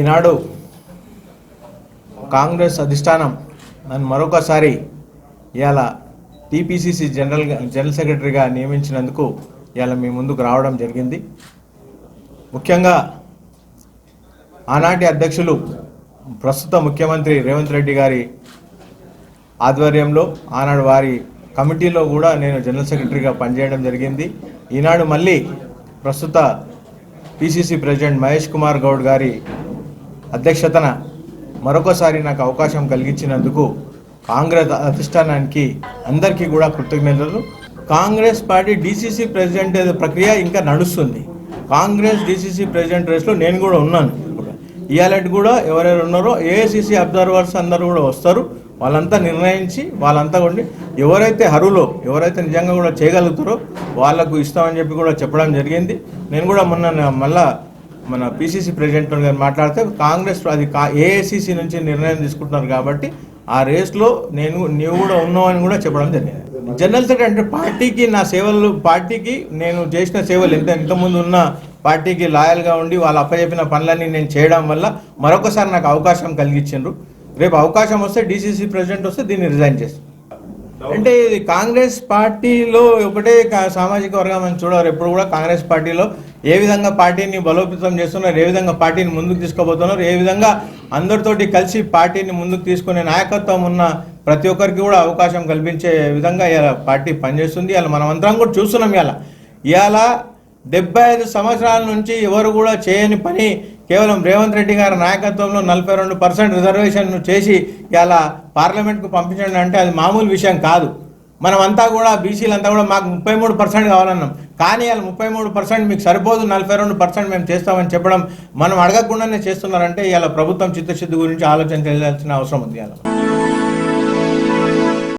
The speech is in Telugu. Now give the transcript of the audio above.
ఈనాడు కాంగ్రెస్ అధిష్టానం నన్ను మరొకసారి ఇవాళ టీపీసీసీ జనరల్ జనరల్ సెక్రటరీగా నియమించినందుకు ఇవాళ మీ ముందుకు రావడం జరిగింది. ముఖ్యంగా ఆనాటి అధ్యక్షులు ప్రస్తుత ముఖ్యమంత్రి రేవంత్ రెడ్డి గారి ఆధ్వర్యంలో ఆనాడు వారి కమిటీలో కూడా నేను జనరల్ సెక్రటరీగా పనిచేయడం జరిగింది. ఈనాడు మళ్ళీ ప్రస్తుత పిసిసి ప్రెసిడెంట్ మహేష్ కుమార్ గౌడ్ గారి అధ్యక్షతన మరొకసారి నాకు అవకాశం కలిగించినందుకు కాంగ్రెస్ అధిష్టానానికి అందరికీ కూడా కృతజ్ఞతలు. కాంగ్రెస్ పార్టీ డీసీసీ ప్రెసిడెంట్ ప్రక్రియ ఇంకా నడుస్తుంది. కాంగ్రెస్ డీసీసీ ప్రెసిడెంట్ రేస్లో నేను కూడా ఉన్నాను ఇప్పుడు. ఇవాళ కూడా ఎవరెవరు ఉన్నారో ఏఐసిసి అబ్జర్వర్స్ అందరూ కూడా వస్తారు. వాళ్ళంతా నిర్ణయించి వాళ్ళంతా ఉండి ఎవరైతే హరులో ఎవరైతే నిజంగా కూడా చేయగలుగుతారో వాళ్ళకు ఇస్తామని చెప్పి కూడా చెప్పడం జరిగింది. నేను కూడా మొన్న మళ్ళా మన పిసిసి ప్రెసిడెంట్ గారు మాట్లాడితే కాంగ్రెస్ అది కా ఏఐసిసి నుంచి నిర్ణయం తీసుకుంటున్నారు కాబట్టి ఆ రేస్లో నేను నీవు కూడా ఉన్నావు అని కూడా చెప్పడం జరిగింది. జనరల్ సెక్రటరీ అంటే పార్టీకి నా సేవలు పార్టీకి నేను చేసిన సేవలు ఎంత ఇంతకుముందు ఉన్న పార్టీకి లాయల్గా ఉండి వాళ్ళు అప్పచెప్పిన పనులన్నీ నేను చేయడం వల్ల మరొకసారి నాకు అవకాశం కలిగించిండ్రు. రేపు అవకాశం వస్తే డీసీసీ ప్రెసిడెంట్ వస్తే దీన్ని రిజైన్ చేస్తాను అంటే ఇది కాంగ్రెస్ పార్టీలో ఒకటే కా- సామాజిక వర్గం అని చూడరు. ఎప్పుడు కూడా కాంగ్రెస్ పార్టీలో ఏ విధంగా పార్టీని బలోపేతం చేస్తున్నారు ఏ విధంగా పార్టీని ముందుకు తీసుకోబోతున్నారు ఏ విధంగా అందరితోటి కలిసి పార్టీని ముందుకు తీసుకునే నాయకత్వం ఉన్న ప్రతి ఒక్కరికి కూడా అవకాశం కల్పించే విధంగా ఇలా పార్టీ పనిచేస్తుంది. ఇలా మనం అందరం కూడా చూస్తున్నాం. ఇలా ఇవాళ డెబ్బై ఐదు సంవత్సరాల నుంచి ఎవరు కూడా చేయని పని కేవలం రేవంత్ రెడ్డి గారి నాయకత్వంలో నలభై రెండు పర్సెంట్ రిజర్వేషన్ చేసి ఇలా పార్లమెంట్కు పంపించండి అంటే అది మామూలు విషయం కాదు. మనమంతా కూడా బీసీలంతా కూడా మాకు ముప్పై మూడు పర్సెంట్ కావాలన్నాం. కానీ వాళ్ళు ముప్పై మూడు పర్సెంట్ మీకు సరిపోదు నలభై రెండు పర్సెంట్ మేము చేస్తామని చెప్పడం మనం అడగకుండానే చేస్తున్నారంటే ఇలా ప్రభుత్వం చిత్తశుద్ధి గురించి ఆలోచన చేయాల్సిన అవసరం ఉంది ఇలా